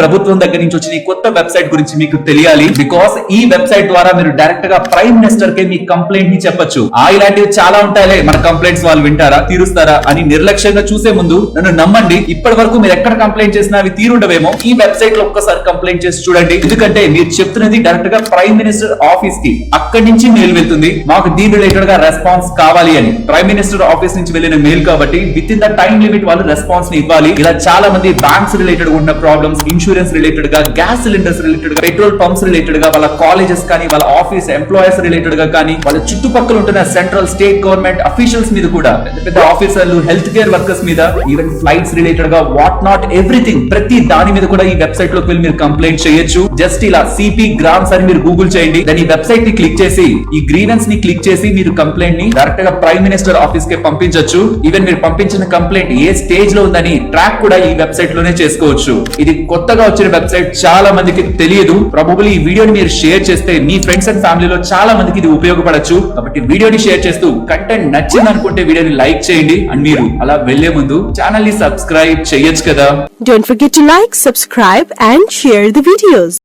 ప్రభుత్వం దగ్గర నుంచి వచ్చిన ఈ కొత్త వెబ్సైట్ గురించి మీకు తెలియాలి. బికాస్ ఈ వెబ్సైట్ ద్వారా మీరు డైరెక్ట్గా ప్రైమ్ మినిస్టర్కి మీ కంప్లైంట్ని చెప్పొచ్చు. ఆ ఇలాంటివి చాలా ఉంటాయిలే. మన కంప్లైంట్స్ వాళ్ళు వింటారా తీరుస్తారా అని నిర్లక్ష్యంగా చూసే ముందు నన్ను నమ్మండి. ఇప్పటి వరకు మీరు ఎక్కడ కంప్లైంట్ చేసినా అవి తీరుండవేమో. ఈ వెబ్సైట్లో ఒక్కసారి కంప్లైంట్ చేసి చూడండి. ఎందుకంటే మీరు చెప్తున్నది డైరెక్ట్గా ప్రైమ్ మినిస్టర్ ఆఫీస్కి అక్కడి నుంచి మెయిల్ వెళ్తుంది. మాకు దీని రిలేటెడ్గా రెస్పాన్స్ కావాలి అని. ప్రైమ్ మినిస్టర్ ఆఫీస్ నుంచి వెళ్ళిన మెయిల్ కాబట్టి with in the time limit వాళ్ళు రెస్పాన్స్ని ఇవ్వాలి. ఇలా చాలా మంది బ్యాంక్స్ రిలేటెడ్ ఉన్న ప్రాబ్లమ్స్ ఇన్సూరెన్స్ రిలేటెడ్గా గ్యాస్ సిలిండర్స్ రిలేటెడ్గా పెట్రోల్ పంప్స్ రిలేటెడ్గా వాళ్ళ కాలేజెస్ కానీ వాళ్ళ ఆఫీస్ ఎంప్లాయర్స్ రిలేటెడ్గా కానీ వాళ్ళ చుట్టుపక్కల ఉంటున్న సెంట్రల్ స్టేట్ గవర్నమెంట్ అఫీషియల్స్ మీద కూడా పెద్ద పెద్ద ఆఫీసర్లు హెల్త్ కేర్ వర్కర్స్ మీద ఈవెన్ ఫ్లైట్స్ రిలేటెడ్గా వాట్ నాట్ ఎవ్రీథింగ్ ప్రతి దాని మీద కూడా ఈ వెబ్సైట్లోకి వెళ్ళి మీరు కంప్లైంట్ చేయొచ్చు. జస్ట్ ఇలా సిపి గ్రామ్స్ అని మీరు గూగుల్ చేయండి. దాని ఈ వెబ్సైట్ని క్లిక్ చేసి ఈ గ్రీవెన్స్ని క్లిక్ చేసి మీరు కంప్లైంట్ని డైరెక్ట్గా ప్రైమ్ మినిస్టర్ ఆఫీస్కి పంపించొచ్చు. ఈవెన్ మీరు పంపించిన కంప్లైంట్ ఏ స్టేజ్లో ఉందని ట్రాక్ కూడా ఈ వెబ్సైట్లోనే చేసుకోవచ్చు. ఇది కొత్త కొత్తగా వచ్చిన వెబ్సైట్ చాలా మందికి తెలియదు. ప్రాబబ్లీ ఈ వీడియోని మీరు షేర్ చేస్తే మీ ఫ్రెండ్స్ అండ్ ఫ్యామిలీలో చాలా మందికి ఇది ఉపయోగపడచ్చు. కాబట్టి వీడియోని షేర్ చేస్తూ కంటెంట్ నచ్చింది అనుకుంటే వీడియోని లైక్ చేయండి. అండ్ మీరు అలా వెళ్ళే ముందు ఛానల్ని సబ్స్క్రైబ్ చేయొచ్చు కదా. Don't forget to like subscribe and share the videos